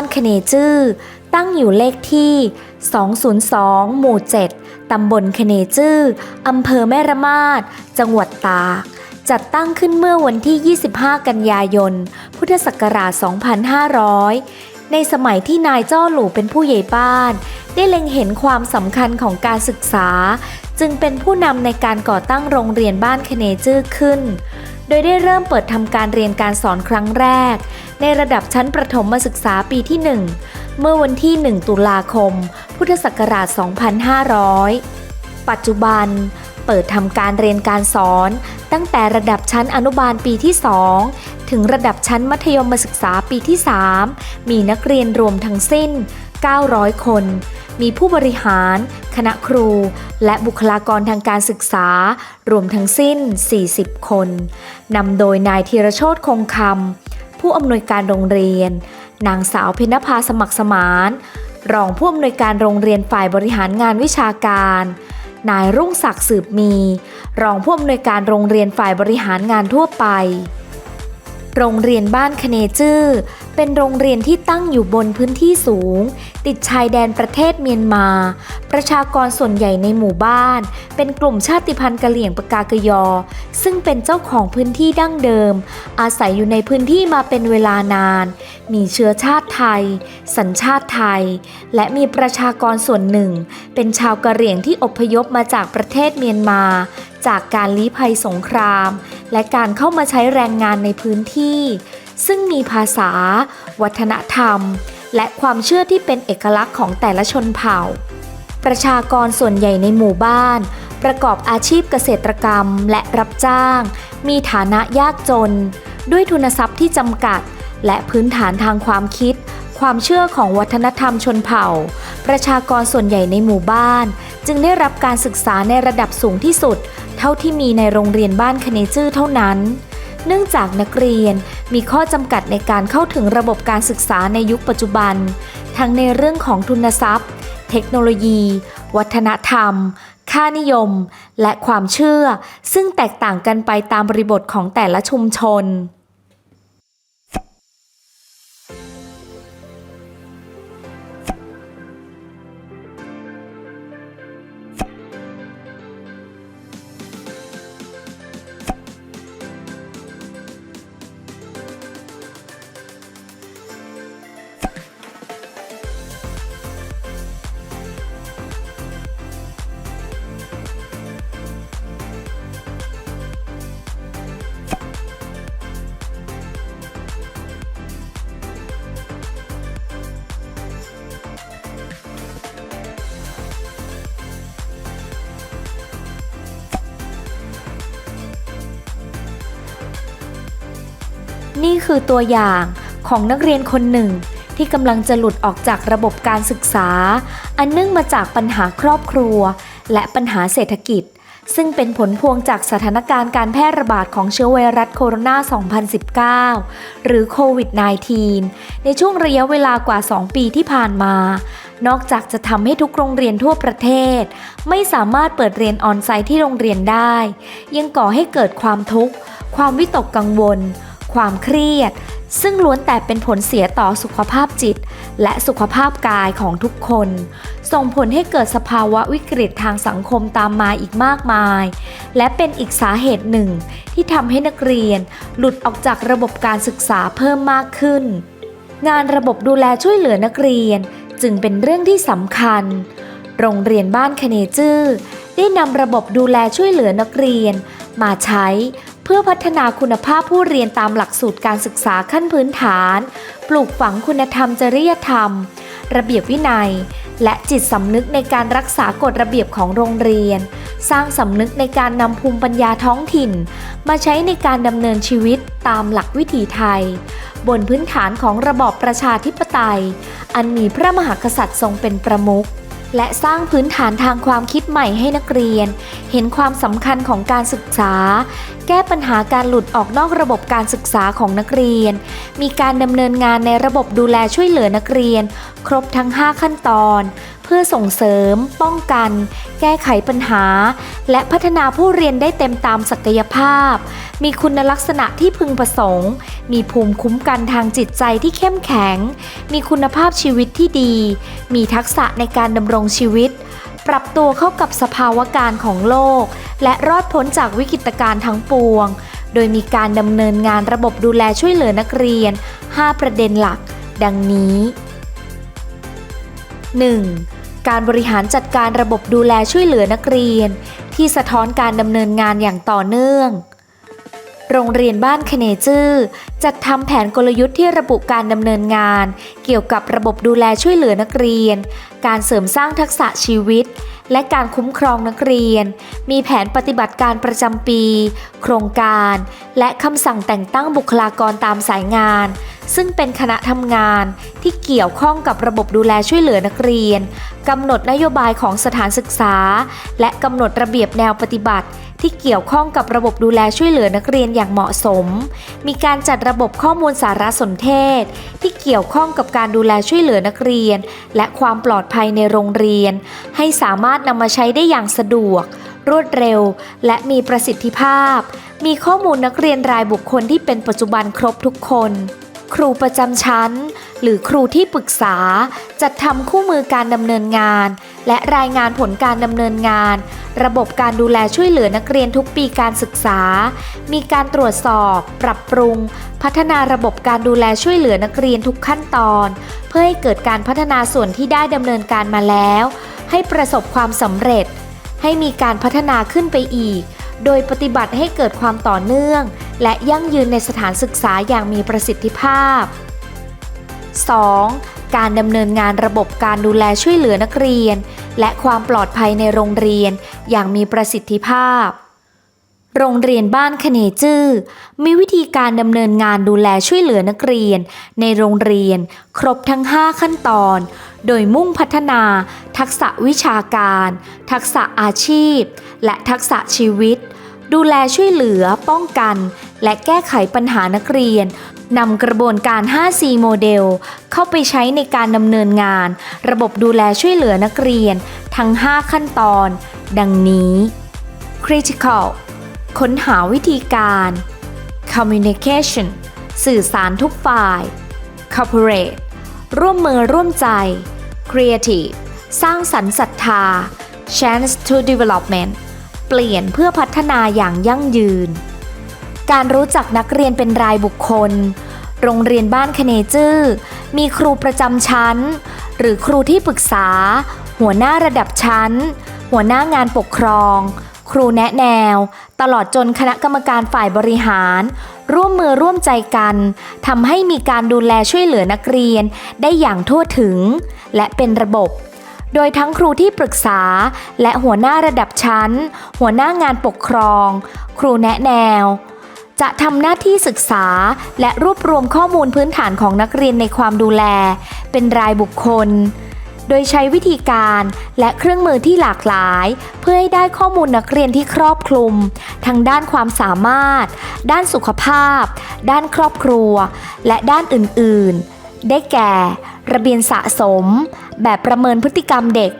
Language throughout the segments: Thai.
านคเนจื้อตั้งอยู่เลขที่ 202 หมู่ 7 ตำบลคเนจื้ออำเภอแม่ระมาด จังหวัดตาก จัดตั้งขึ้นเมื่อวันที่ 25 กันยายน พุทธศักราช 2500 ในสมัยที่นายจ้อหลู่เป็นผู้ใหญ่บ้าน ได้เล็งเห็นความสำคัญของการศึกษา จึงเป็นผู้นำในการก่อตั้งโรงเรียนบ้านคเนจื้อขึ้น โดยได้เริ่มเปิดทำการเรียนการสอนครั้งแรก ในระดับชั้นประถมศึกษาปีที่ 1 เมื่อวันที่ 1 ตุลาคม พุทธศักราช 2500 ปัจจุบันเปิดทำการเรียนการสอน ตั้งแต่ระดับชั้นอนุบาลปีที่ 2 ถึงระดับชั้นมัธยมศึกษาปีที่ 3 มีนักเรียนรวมทั้งสิ้น 900 คน มีผู้บริหาร คณะครู และบุคลากรทางการศึกษา รวมทั้งสิ้น 40 คน นำโดยนายธีรโชตคงคำ ผู้อำนวยการโรงเรียน นางสาวเพนภาสมัครสมาน รองผู้อำนวยการโรงเรียนฝ่ายบริหารงานวิชาการ นายรุ่งศักดิ์สืบมี รองผู้อำนวยการโรงเรียนฝ่ายบริหารงานทั่วไป โรงเรียนบ้านคเนจื้อ เป็นโรงเรียนที่ตั้งอยู่บนพื้นที่สูง ติดชายแดนประเทศเมียนมา ประชากรส่วนใหญ่ในหมู่บ้าน เป็นกลุ่มชาติพันธุ์กะเหลี่ยงปากากยอ ซึ่งเป็นเจ้าของพื้นที่ดั้งเดิม อาศัยอยู่ในพื้นที่มาเป็นเวลานาน มีเชื้อชาติไทย สัญชาติไทย และมีประชากรส่วนหนึ่ง เป็นชาวกะเหรี่ยงที่อพยพมาจากประเทศเมียนมา จากการลี้ภัยสงคราม และการเข้ามาใช้แรงงานในพื้นที่ ซึ่งมีภาษา วัฒนธรรม และความเชื่อที่เป็นเอกลักษณ์ของแต่ละชนเผ่า ประชากรส่วนใหญ่ในหมู่บ้าน ประกอบอาชีพเกษตรกรรมและรับจ้าง มีฐานะยากจน ด้วยทุนทรัพย์ที่จำกัด และพื้นฐานทางความคิด ความเชื่อของวัฒนธรรมชนเผ่า ประชากรส่วนใหญ่ในหมู่บ้าน จึงได้รับการศึกษาในระดับสูงที่สุด เท่าที่มีในโรงเรียนบ้านคเนจื้อเท่านั้น เนื่องจากนักเรียนมีข้อจำกัดในการเข้าถึงระบบการศึกษาในยุคปัจจุบัน ทั้งในเรื่องของทุนทรัพย์ เทคโนโลยี วัฒนธรรม ค่านิยม และความเชื่อ ซึ่งแตกต่างกันไปตามบริบทของแต่ละชุมชน นี่คือตัวอย่างของนักเรียนคนหนึ่ง ที่กำลังจะหลุดออกจากระบบการศึกษา อันเนื่องมาจากปัญหาครอบครัว และปัญหาเศรษฐกิจ ซึ่งเป็นผลพวงจากสถานการณ์การแพร่ระบาดของเชื้อไวรัสโคโรนา 2019 หรือโควิด -19 ในช่วงระยะเวลากว่า 2 ปีที่ผ่านมา นอกจากจะทำให้ทุกโรงเรียนทั่วประเทศ ไม่สามารถเปิดเรียนออนไซต์ที่โรงเรียนได้ ยังก่อให้เกิดความทุกข์ ความวิตกกังวล ความเครียด ซึ่งล้วนแต่เป็นผลเสียต่อสุขภาพจิต และสุขภาพกายของทุกคน ส่งผลให้เกิดสภาวะวิกฤตทางสังคมตามมาอีกมากมาย และเป็นอีกสาเหตุหนึ่ง ที่ทำให้นักเรียน หลุดออกจากระบบการศึกษาเพิ่มมากขึ้น งานระบบดูแลช่วยเหลือนักเรียน จึงเป็นเรื่องที่สำคัญ โรงเรียนบ้านคเนจื้อได้นำระบบดูแลช่วยเหลือนักเรียน มาใช้ พื่อพัฒนาคุณภาพผู้เรียนตามหลักสูตรการศึกษาขั้นพื้นฐาน ปลูกฝังคุณธรรมจริยธรรม ระเบียบวินัย และจิตสำนึกในการรักษากฎระเบียบของโรงเรียน สร้างสำนึกในการนำภูมิปัญญาท้องถิ่น มาใช้ในการดำเนินชีวิตตามหลักวิถีไทย บนพื้นฐานของระบอบประชาธิปไตย อันมีพระมหากษัตริย์ทรงเป็นประมุข และสร้างพื้นฐานทางความคิดใหม่ให้นักเรียน เห็นความสำคัญของการศึกษา แก้ปัญหาการหลุดออกนอกระบบการศึกษาของนักเรียน มีการดำเนินงานในระบบดูแลช่วยเหลือนักเรียน ครบทั้ง 5 ขั้นตอน พื่อส่งเสริม ป้องกัน แก้ไขปัญหา และพัฒนาผู้เรียนได้เต็มตามศักยภาพ มีคุณลักษณะที่พึงประสงค์ มีภูมิคุ้มกันทางจิตใจที่เข้มแข็ง มีคุณภาพชีวิตที่ดี มีทักษะในการดำรงชีวิต ปรับตัวเข้ากับสภาวะการของโลก และรอดพ้นจากวิกฤตการณ์ทั้งปวง โดยมีการดำเนินงานระบบดูแลช่วยเหลือนักเรียน 5 ประเด็นหลัก ดังนี้ 1. การบริหารจัดการระบบดูแลช่วยเหลือนักเรียน ที่สะท้อนการดำเนินงานอย่างต่อเนื่อง โรงเรียนบ้านคเนจื้อจัดทำแผนกลยุทธ์ที่ระบุการดำเนินงาน เกี่ยวกับระบบดูแลช่วยเหลือนักเรียน การเสริมสร้างทักษะชีวิต และการคุ้มครองนักเรียน มีแผนปฏิบัติการประจำปี โครงการ และคำสั่งแต่งตั้งบุคลากรตามสายงาน ซึ่งเป็นคณะทำงานที่เกี่ยวข้องกับระบบดูแลช่วยเหลือนักเรียนกำหนดนโยบายของสถานศึกษา และกำหนดระเบียบแนวปฏิบัติ ที่เกี่ยวข้องกับระบบดูแลช่วยเหลือนักเรียนอย่างเหมาะสม มีการจัดระบบข้อมูลสารสนเทศ ที่เกี่ยวข้องกับการดูแลช่วยเหลือนักเรียน และความปลอดภัยในโรงเรียน ให้สามารถนำมาใช้ได้อย่างสะดวก รวดเร็ว และมีประสิทธิภาพ มีข้อมูลนักเรียนรายบุคคลที่เป็นปัจจุบันครบทุกคน ครูประจำชั้น หรือครูที่ปรึกษา จัดทำคู่มือการดำเนินงาน และรายงานผลการดำเนินงาน ระบบการดูแลช่วยเหลือนักเรียนทุกปีการศึกษา มีการตรวจสอบ ปรับปรุง พัฒนาระบบการดูแลช่วยเหลือนักเรียนทุกขั้นตอน เพื่อให้เกิดการพัฒนาส่วนที่ได้ดำเนินการมาแล้ว ให้ประสบความสำเร็จ ให้มีการพัฒนาขึ้นไปอีก โดยปฏิบัติให้เกิดความต่อเนื่อง และยั่งยืนในสถานศึกษาอย่างมีประสิทธิภาพ 2. การดำเนินงานระบบการดูแลช่วยเหลือนักเรียน และความปลอดภัยในโรงเรียนอย่างมีประสิทธิภาพ โรงเรียนบ้านคเนจื้อมีวิธีการดำเนินงานดูแลช่วยเหลือนักเรียน ในโรงเรียน ครบทั้ง 5 ขั้นตอน โดยมุ่งพัฒนา ทักษะวิชาการ ทักษะอาชีพ และทักษะชีวิต ดูแลช่วยเหลือป้องกัน และแก้ไขปัญหานักเรียนนำกระบวนการ 5C โมเดล เข้าไปใช้ในการดำเนินงาน ระบบดูแลช่วยเหลือนักเรียน ทั้ง 5 ขั้นตอน ดังนี้ critical ค้นหาวิธีการ communication สื่อสารทุกฝ่าย cooperate ร่วมมือร่วมใจ creative สร้างสรรค์ศรัทธา chance to development เปลี่ยนเพื่อพัฒนาอย่างยั่งยืน การรู้จักนักเรียนเป็นรายบุคคล โรงเรียนบ้านคเนจื้อ มีครูประจำชั้น หรือครูที่ปรึกษา หัวหน้าระดับชั้น หัวหน้างานปกครอง ครูแนะแนว ตลอดจนคณะกรรมการฝ่ายบริหาร ร่วมมือร่วมใจกันทำให้มีการดูแลช่วยเหลือนักเรียน ได้อย่างทั่วถึง และเป็นระบบ โดยทั้งครูที่ปรึกษา และหัวหน้าระดับชั้น หัวหน้างานปกครอง ครูแนะแนวจะทำหน้าที่ศึกษาและรวบรวมข้อมูลพื้นฐานของนักเรียนในความดูแล เป็นรายบุคคล โดยใช้วิธีการและเครื่องมือที่หลากหลาย เพื่อให้ได้ข้อมูลนักเรียนที่ครอบคลุม ทั้งด้านความสามารถ ด้านสุขภาพ ด้านครอบครัว และด้านอื่น ๆ ได้แก่ ระเบียนสะสม แบบประเมินพฤติกรรมเด็ก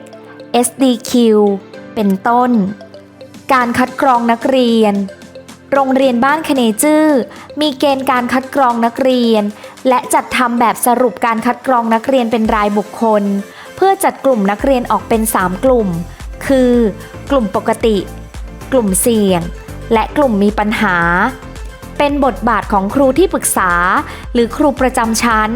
SDQ เป็นต้น การคัดกรองนักเรียน โรงเรียนบ้านคเนจื้อมีเกณฑ์การคัดกรองนักเรียน และจัดทำแบบสรุปการคัดกรองนักเรียนเป็นรายบุคคล พื่อจัดกลุ่มนักเรียนออกเป็น 3 กลุ่ม คือ กลุ่มปกติ กลุ่มเสี่ยง และกลุ่มมีปัญหา เป็นบทบาทของครูที่ปรึกษา หรือครูประจำชั้น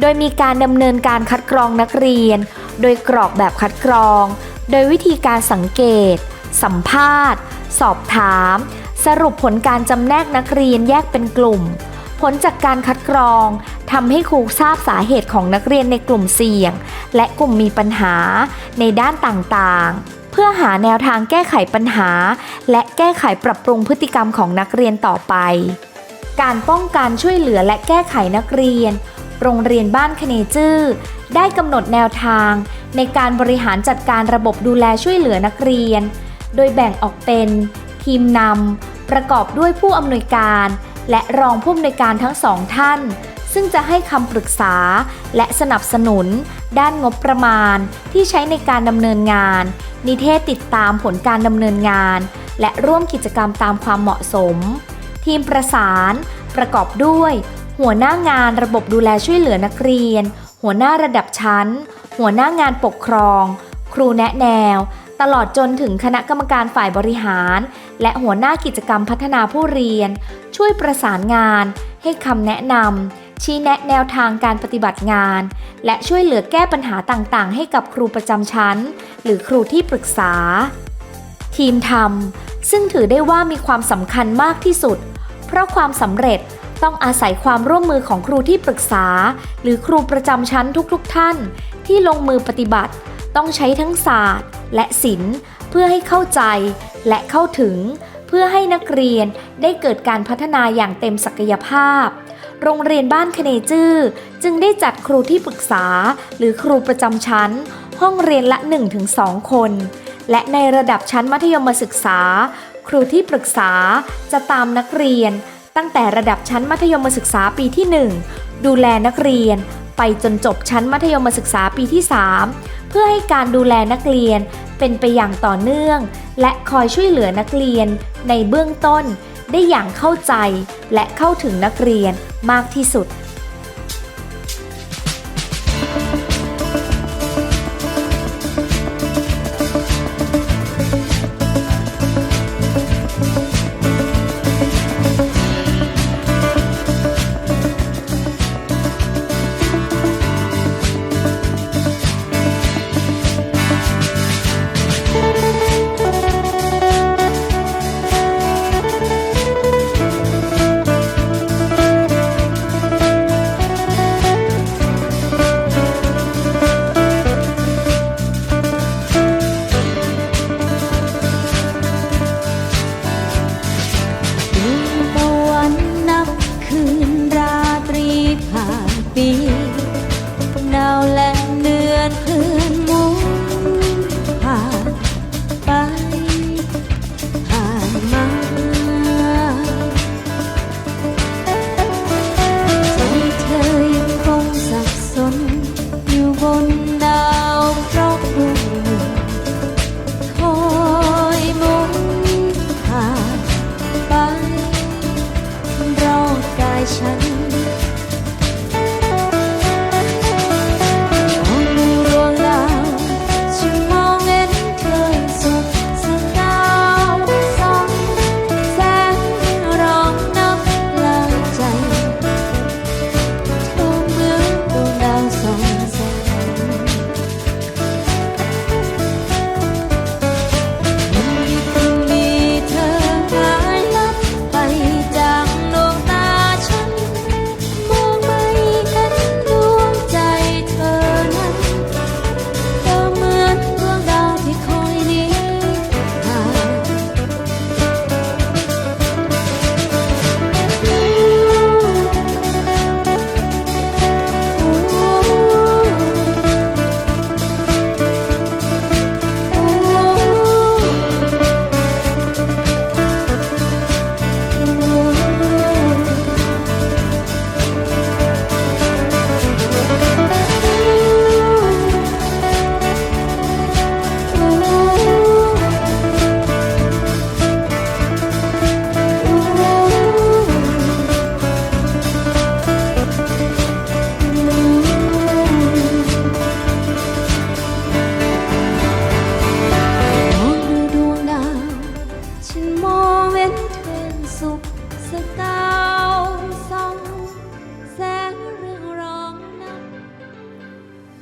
โดยมีการดำเนินการคัดกรองนักเรียน โดยกรอกแบบคัดกรอง โดยวิธีการสังเกต สัมภาษณ์ สอบถาม สรุปผลการจำแนกนักเรียนแยกเป็นกลุ่ม ผลจากการคัดกรองทำให้ครูทราบสาเหตุของนักเรียนในกลุ่มเสี่ยง และกลุ่มมีปัญหาในด้านต่างๆ เพื่อหาแนวทางแก้ไขปัญหา และแก้ไขปรับปรุงพฤติกรรมของนักเรียนต่อไป การป้องกันช่วยเหลือและแก้ไขนักเรียน โรงเรียนบ้านคเนจื้อได้กำหนดแนวทาง ในการบริหารจัดการระบบดูแลช่วยเหลือนักเรียน โดยแบ่งออกเป็น ทีมนำประกอบด้วยผู้อำนวยการ และรองผู้อำนวยการทั้งสองท่าน ซึ่งจะให้คำปรึกษาและสนับสนุน ด้านงบประมาณที่ใช้ในการดำเนินงาน นิเทศติดตามผลการดำเนินงาน และร่วมกิจกรรมตามความเหมาะสม ทีมประสาน ประกอบด้วย หัวหน้างานระบบดูแลช่วยเหลือนักเรียน หัวหน้าระดับชั้น หัวหน้างานปกครอง ครูแนะแนว ตลอดจนถึงคณะกรรมการฝ่ายบริหาร และหัวหน้ากิจกรรมพัฒนาผู้เรียน ช่วยประสานงาน ให้คำแนะนำชี้แนะแนวทางการปฏิบัติงาน และช่วยเหลือแก้ปัญหาต่างๆ ให้กับครูประจำชั้น หรือครูที่ปรึกษา ทีมทำซึ่งถือได้ว่ามีความสำคัญมากที่สุด เพราะความสำเร็จต้องอาศัยความร่วมมือของครูที่ปรึกษา หรือครูประจำชั้นทุกๆท่าน ที่ลงมือปฏิบัติ ต้องใช้ทั้งศาสตร์ และศิลป์ เพื่อให้เข้าใจและเข้าถึง เพื่อให้นักเรียนได้เกิดการพัฒนาอย่างเต็มศักยภาพ โรงเรียนบ้านคเนจื้อจึงได้จัดครูที่ปรึกษา หรือครูประจำชั้น ห้องเรียนละ 1-2 คน และในระดับชั้นมัธยมศึกษา ครูที่ปรึกษาจะตามนักเรียน ตั้งแต่ระดับชั้นมัธยมศึกษาปีที่ 1 ดูแลนักเรียนไปจนจบชั้นมัธยมศึกษาปีที่ 3 เพื่อให้การดูแลนักเรียนเป็นไปอย่างต่อเนื่อง และคอยช่วยเหลือนักเรียนในเบื้องต้น ได้อย่างเข้าใจและเข้าถึงนักเรียนมากที่สุด ฉัน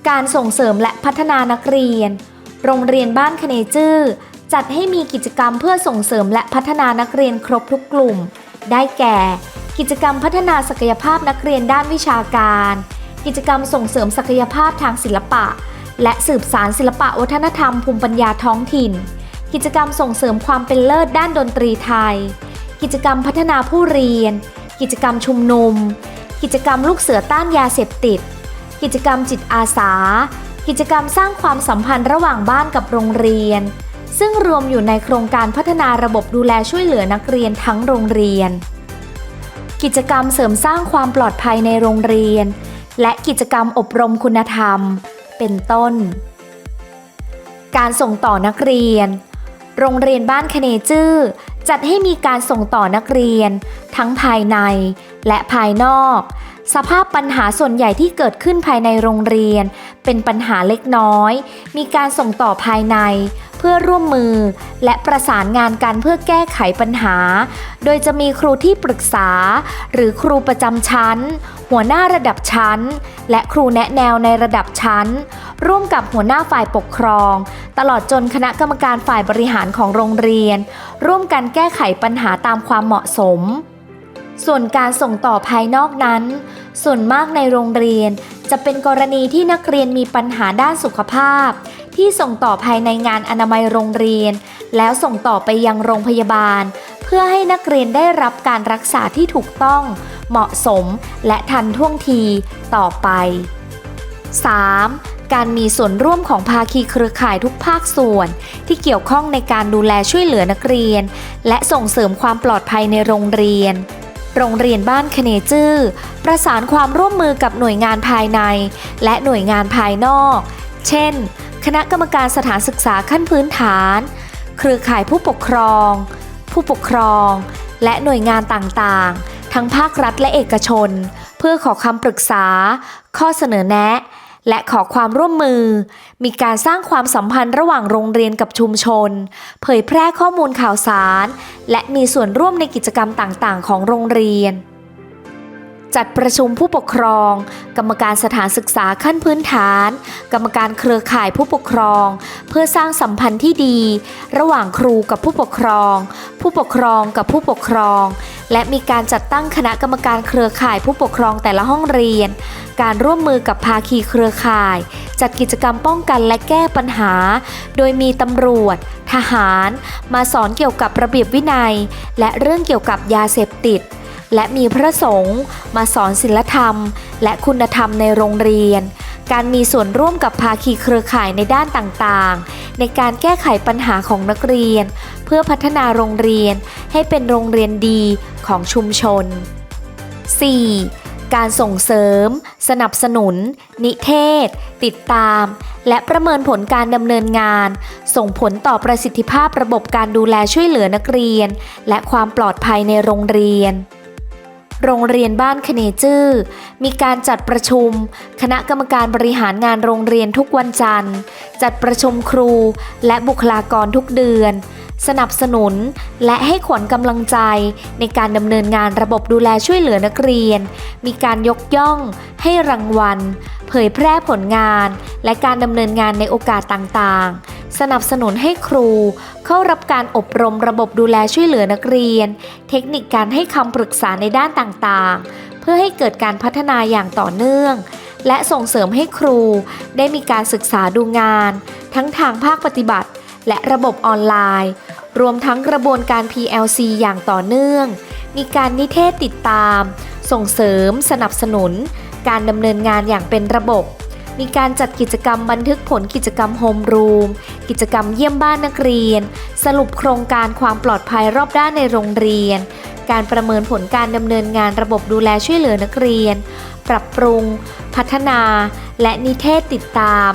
การส่งเสริมและพัฒนานักเรียน โรงเรียนบ้านคเนจื้อจัดให้มีกิจกรรมเพื่อส่งเสริมและพัฒนานักเรียนครบทุกกลุ่ม ได้แก่ กิจกรรมพัฒนาศักยภาพนักเรียนด้านวิชาการ กิจกรรมส่งเสริมศักยภาพทางศิลปะ และสืบสารศิลปะวัฒนธรรมภูมิปัญญาท้องถิ่น กิจกรรมส่งเสริมความเป็นเลิศด้านดนตรีไทย กิจกรรมพัฒนาผู้เรียน กิจกรรมชุมนุม กิจกรรมลูกเสือต้านยาเสพติด กิจกรรมจิตอาสา กิจกรรมสร้างความสัมพันธ์ระหว่างบ้านกับโรงเรียน ซึ่งรวมอยู่ในโครงการพัฒนาระบบดูแลช่วยเหลือนักเรียนทั้งโรงเรียน กิจกรรมเสริมสร้างความปลอดภัยในโรงเรียน และกิจกรรมอบรมคุณธรรม เป็นต้น การส่งต่อนักเรียน โรงเรียนบ้านคเนจื้อจัดให้มีการส่งต่อนักเรียน ทั้งภายในและภายนอก สภาพปัญหาส่วนใหญ่ที่เกิดขึ้นภายในโรงเรียน เป็นปัญหาเล็กน้อย มีการส่งต่อภายใน เพื่อร่วมมือ และประสานงานกันเพื่อแก้ไขปัญหา โดยจะมีครูที่ปรึกษา หรือครูประจำชั้น หัวหน้าระดับชั้น และครูแนะแนวในระดับชั้น ร่วมกับหัวหน้าฝ่ายปกครอง ตลอดจนคณะกรรมการฝ่ายบริหารของโรงเรียน ร่วมกันแก้ไขปัญหาตามความเหมาะสม ส่วนการส่งต่อภายนอกนั้น ส่วนมากในโรงเรียนจะเป็นกรณีที่นักเรียนมีปัญหาด้านสุขภาพ ที่ส่งต่อภายในงานอนามัยโรงเรียน แล้วส่งต่อไปยังโรงพยาบาล เพื่อให้นักเรียนได้รับการรักษาที่ถูกต้อง เหมาะสมและทันท่วงทีต่อไป 3. การมีส่วนร่วมของภาคีเครือข่ายทุกภาคส่วน ที่เกี่ยวข้องในการดูแลช่วยเหลือนักเรียน และส่งเสริมความปลอดภัยในโรงเรียน โรงเรียนบ้านคเนจื้อประสานความร่วมมือกับหน่วยงานภายใน และหน่วยงานภายนอก เช่น คณะกรรมการสถานศึกษาขั้นพื้นฐาน เครือข่ายผู้ปกครอง ผู้ปกครอง และหน่วยงานต่างๆ ทั้งภาครัฐและเอกชน เพื่อขอคำปรึกษา ข้อเสนอแนะ และขอความร่วมมือ มีการสร้างความสัมพันธ์ระหว่างโรงเรียนกับชุมชน เผยแพร่ข้อมูลข่าวสาร และมีส่วนร่วมในกิจกรรมต่างๆ ของโรงเรียน จัดประชุมผู้ปกครอง กรรมการสถานศึกษาขั้นพื้นฐาน กรรมการเครือข่ายผู้ปกครอง เพื่อสร้างสัมพันธ์ที่ดี ระหว่างครูกับผู้ปกครอง ผู้ปกครองกับผู้ปกครอง และมีการจัดตั้งคณะกรรมการเครือข่ายผู้ปกครองแต่ละห้องเรียน การร่วมมือกับภาคีเครือข่าย จัดกิจกรรมป้องกันและแก้ปัญหา โดยมีตำรวจ ทหาร มาสอนเกี่ยวกับระเบียบวินัย และเรื่องเกี่ยวกับยาเสพติด และมีพระสงฆ์มาสอนศิลธรรม และคุณธรรมในโรงเรียน การมีส่วนร่วมกับภาคีเครือข่ายในด้านต่างๆ ในการแก้ไขปัญหาของนักเรียน เพื่อพัฒนาโรงเรียนให้เป็นโรงเรียนดีของชุมชน 4. การส่งเสริม สนับสนุน นิเทศ ติดตาม และประเมินผลการดำเนินงาน ส่งผลต่อประสิทธิภาพระบบการดูแลช่วยเหลือนักเรียน และความปลอดภัยในโรงเรียน โรงเรียนบ้านคเนจื้อมีการจัดประชุม คณะกรรมการบริหารงานโรงเรียนทุกวันจันทร์ จัดประชุมครูและบุคลากรทุกเดือน สนับสนุน และให้ขวัญกำลังใจในการดำเนินงานระบบดูแลช่วยเหลือนักเรียน มีการยกย่อง ให้รางวัล เผยแพร่ผลงาน และการดำเนินงานในโอกาสต่างๆสนับสนุนให้ครู เข้ารับการอบรมระบบดูแลช่วยเหลือนักเรียน เทคนิคการให้คำปรึกษาในด้านต่างๆ เพื่อให้เกิดการพัฒนาอย่างต่อเนื่อง และส่งเสริมให้ครูได้มีการศึกษาดูงาน ทั้งทางภาคปฏิบัติ และระบบออนไลน์ รวมทั้งกระบวนการ PLC อย่างต่อเนื่อง มีการนิเทศติดตาม ส่งเสริม สนับสนุน การดำเนินงานอย่างเป็นระบบ มีการจัดกิจกรรมบันทึกผลกิจกรรมโฮมรูม กิจกรรมเยี่ยมบ้านนักเรียน สรุปโครงการความปลอดภัยรอบด้านในโรงเรียน การประเมินผลการดำเนินงานระบบดูแลช่วยเหลือนักเรียน ปรับปรุง พัฒนา และนิเทศติดตาม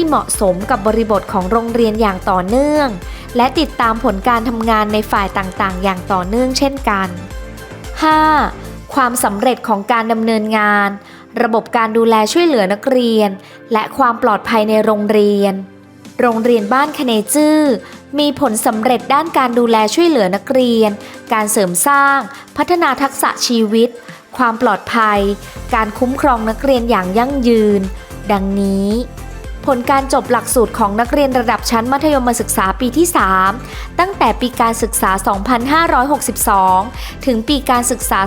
ที่เหมาะสมกับบริบทของโรงเรียนอย่างต่อเนื่อง และติดตามผลการทำงานในฝ่ายต่างๆ อย่างต่อเนื่องเช่นกัน 5. ความสำเร็จของการดำเนินงาน ระบบการดูแลช่วยเหลือนักเรียน และความปลอดภัยในโรงเรียน โรงเรียนบ้านคเนจื้อมีผลสำเร็จด้านการดูแลช่วยเหลือนักเรียน การเสริมสร้าง พัฒนาทักษะชีวิต ความปลอดภัย การคุ้มครองนักเรียนอย่างยั่งยืน ดังนี้ ผลการจบหลักสูตรของนักเรียนระดับชั้นมัธยมศึกษาปีที่ 3 ตั้งแต่ปีการศึกษา 2562 ถึงปีการศึกษา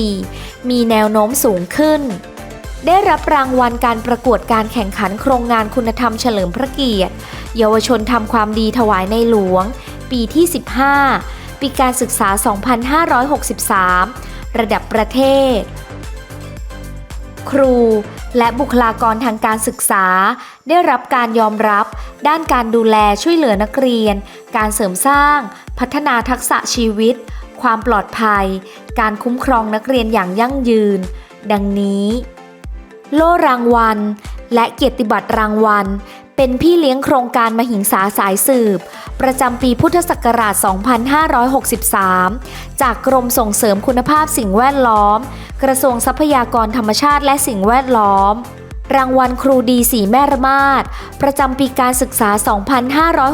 2564 มีแนวโน้มสูงขึ้นได้รับรางวัลการประกวดการแข่งขันโครงงานคุณธรรมเฉลิมพระเกียรติ เยาวชนทำความดีถวายในหลวง ปีที่ 15 ปีการศึกษา 2563 ระดับประเทศ ครู และบุคลากรทางการศึกษา ได้รับการยอมรับ ด้านการดูแลช่วยเหลือนักเรียน การเสริมสร้าง พัฒนาทักษะชีวิต ความปลอดภัย การคุ้มครองนักเรียนอย่างยั่งยืน ดังนี้ โล่รางวัล และเกียรติบัตรรางวัล เป็นพี่เลี้ยงโครงการมหิงสาสายสืบประจำปีพุทธศักราช 2563 จากกรมส่งเสริมคุณภาพสิ่งแวดล้อม กระทรวงทรัพยากรธรรมชาติและสิ่งแวดล้อม รางวัลครูดีสีแม่ระมาดประจำปีการศึกษา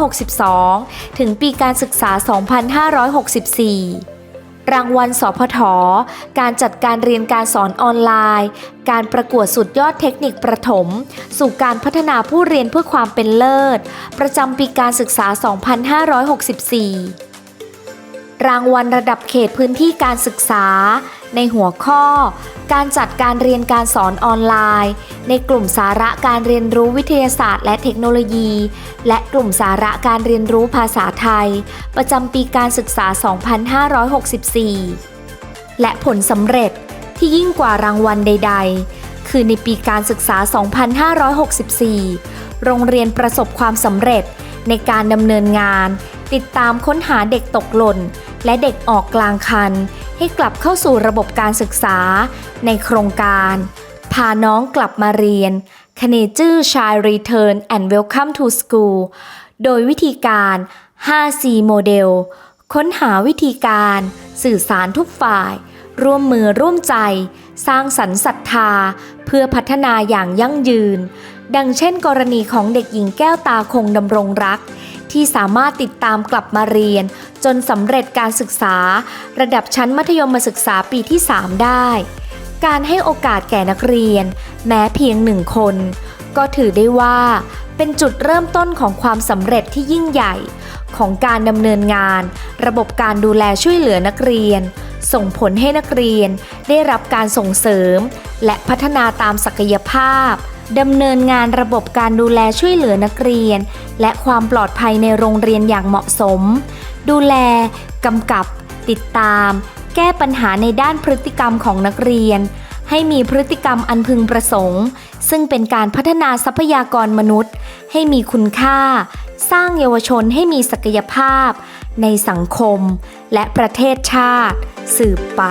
2562 ถึงปีการศึกษา 2564 รางวัลสพท การจัดการเรียนการสอนออนไลน์ การประกวดสุดยอดเทคนิคประถม สู่การพัฒนาผู้เรียนเพื่อความเป็นเลิศ ประจำปีการศึกษา 2564 รางวัลระดับเขตพื้นที่การศึกษา ในหัวข้อ การจัดการเรียนการสอนออนไลน์ ในกลุ่มสาระการเรียนรู้วิทยาศาสตร์และเทคโนโลยี และกลุ่มสาระการเรียนรู้ภาษาไทย ประจำปีการศึกษา 2564 และผลสำเร็จที่ยิ่งกว่ารางวัลใด ๆ คือในปีการศึกษา 2564 โรงเรียนประสบความสำเร็จในการดำเนินงาน ติดตามค้นหาเด็กตกหล่น และเด็กออกกลางคัน ให้กลับเข้าสู่ระบบการศึกษา ในโครงการ พาน้องกลับมาเรียนคเนจื้อชาย Return and Welcome to School โดยวิธีการ 5C โมเดล ค้นหาวิธีการ สื่อสารทุกฝ่าย ร่วมมือร่วมใจ สร้างสรรค์ศรัทธา เพื่อพัฒนาอย่างยั่งยืน ดังเช่นกรณีของเด็กหญิงแก้วตาคงดำรงรัก ที่สามารถติดตามกลับมาเรียน จนสำเร็จการศึกษา ระดับชั้นมัธยมศึกษาปีที่ 3 ได้ การให้โอกาสแก่นักเรียน แม้เพียงหนึ่งคน ก็ถือได้ว่า เป็นจุดเริ่มต้นของความสำเร็จที่ยิ่งใหญ่ ของการดำเนินงาน ระบบการดูแลช่วยเหลือนักเรียน ส่งผลให้นักเรียนได้รับการส่งเสริม และพัฒนาตามศักยภาพดำเนินงานระบบการดูแลช่วยเหลือนักเรียน และความปลอดภัยในโรงเรียนอย่างเหมาะสม ดูแลกำกับ ติดตาม แก้ปัญหาในด้านพฤติกรรมของนักเรียน ให้มีพฤติกรรมอันพึงประสงค์ ซึ่งเป็นการพัฒนาทรัพยากรมนุษย์ ให้มีคุณค่า สร้างเยาวชนให้มีศักยภาพ ในสังคม และประเทศชาติ สืบไป